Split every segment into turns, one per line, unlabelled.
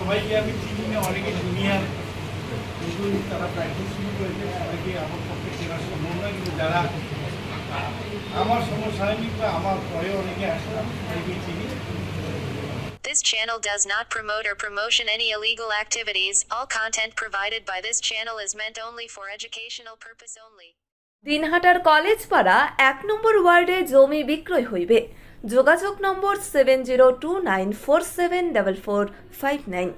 সবাইকে আমি চিনি না অনেকে জুনিয়র কিন্তু তারা প্র্যাকটিস শুরু করেছে সবাইকে আমার পক্ষে চেনা সম্ভব নয় কিন্তু যারা আমার সমসাময়িক বা আমার পরে অনেকে আসে আমি সবাইকে চিনি
This channel does not promote or promotion any illegal activities. All content provided by this channel is meant only for educational purpose only.
দিনহাটার কলেজ পাড়া এক নম্বর ওয়ার্ডে জমি বিক্রয় হইবে। যোগাযোগ নম্বর seven zero two nine four seven double four five
nine.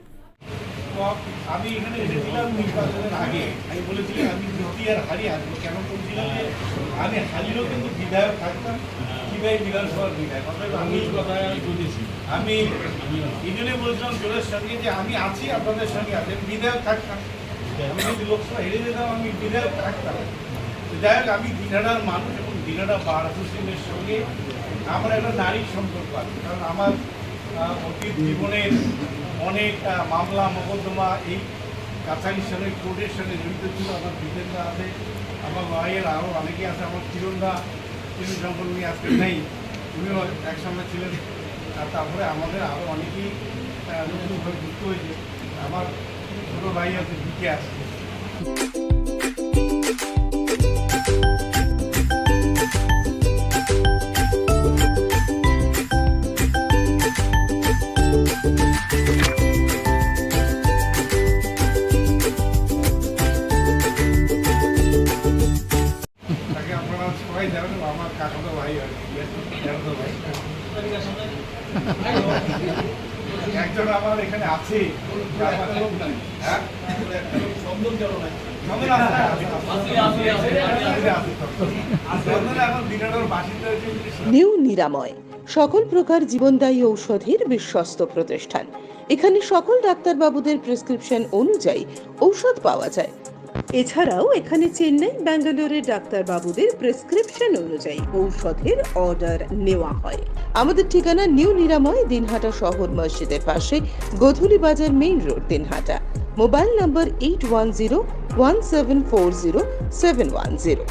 আমি এখানে এসেছিলাম নির্বাচনের আগে। আমি বলেছিলাম আমি জিতি আর হারি আসব। কেন বলছিলাম যে আমি হারিলেও কিন্তু বিধায়ক থাকতাম সিবাই বিধানসভার বিধায়ক। আমি বুঝেছি। আমি এই জন্যই বলছিলাম জোরের সঙ্গে যে আমি আছি আপনাদের সঙ্গে আছি। বিধায়ক থাকতাম। আমি যদি লোকসভা হেরে যেতাম আমি বিধায়ক থাকতাম। যাই আমি দিনাটার মানুষ এবং দিনাটা বার হোসেনের সঙ্গে আমার একটা নারীর সম্পর্ক আছে। কারণ আমার অতীত জীবনের অনেক মামলা, মোকদ্দমা এই কাছারির সঙ্গে কোর্টের সঙ্গে জড়িত ছিল। আমার বিজেন্দা আছে আমার ভাইয়ের আরও অনেকে আছে। আমার চিরন্দা তিনি সম্পর্ক আজকে নেই। উনিও একসঙ্গে ছিলেন। আর তারপরে আমাদের আরও অনেকেই নতুনভাবে যুক্ত হয়েছে। আমার ছোটো ভাই আছে দিকে আছে। একজন আমার এখানে আছে। হ্যাঁ?
নিউ নিরাময় সকল প্রকার জীবনদায়ী ঔষধের বিশ্বস্ত প্রতিষ্ঠান। এখানে সকল ডাক্তারবাবুদের প্রেসক্রিপশন অনুযায়ী ঔষধ পাওয়া যায়। এছাড়াও এখানে চেন্নাই, ব্যাঙ্গালোরের ডাক্তারবাবুদের প্রেসক্রিপশন অনুযায়ী ঔষধের অর্ডার নেওয়া হয়। আমাদের ঠিকানা নিউ নিরাময়, দিনহাটা শহর মসজিদের পাশে, Godhuli Bazar main road, Dinhata. Mobile number eight one zero
one seven four zero seven one zero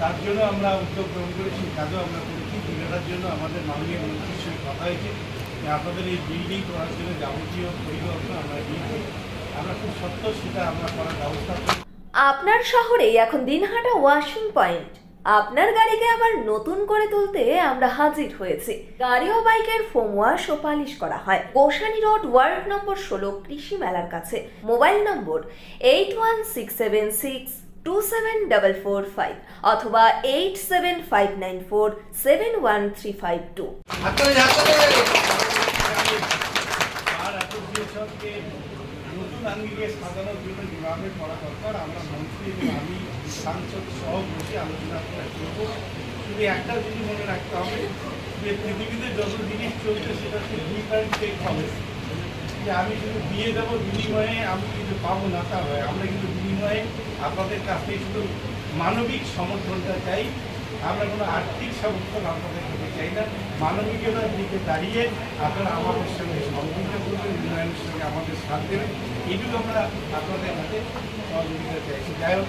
তার জন্য আমরা উদ্যোগ গ্রহণ করেছি, কাজও আমরা করেছি জন্য আমাদের মাননীয় মন্ত্রীর সঙ্গে কথা হয়েছে। আপনাদের এই বিল্ডিং করার জন্য যাবতীয় পরিকল্পনা আমরা দিয়েছি আমরা খুব সত্য সেটা আমরা করার ব্যবস্থা করি
আপনার শহরে এখন দিনহাটা ওয়াশিং পয়েন্ট আপনার গাড়িকে আবার নতুন করে তুলতে আমরা হাজির হয়েছি। গাড়ি ও বাইকের ফোম ওয়াশ ও পালিশ করা হয়। গোসানি রোড, ওয়ার্ড নম্বর ষোলো, কৃষি মেলার কাছে। Mobile number eight one six seven six two seven double four five অথবা eight seven five nine four seven
one three five two নতুন আঙ্গিকে সাজানোর জন্য যেভাবে করা দরকার। আমরা মন্ত্রী এবং আমি সাংসদ সহ বসে আলোচনা করব শুধু একটা জিনিস মনে রাখতে হবে যে পৃথিবীতে যত জিনিস চলছে সেটা হচ্ছে দুই টেক হবে যে আমি শুধু দিয়ে দেবো বিনিময়ে আমি কিছু পাবো না তা হয় আমরা কিন্তু বিনিময়ে আপনাদের কাছ থেকে শুধু মানবিক সমর্থনটা চাই। আমরা কোনো আর্থিক সমর্থন আপনাদের কাছে চাই না, মানবিকতার দিকে দাঁড়িয়ে আপনারা আমাদের সঙ্গে সহযোগিতা করবেন, উন্নয়নের সঙ্গে আমাদের সাথ দেবেন। এইটুকু আমরা আপনাদের হাতে সহযোগিতা চাইছি। যাই হোক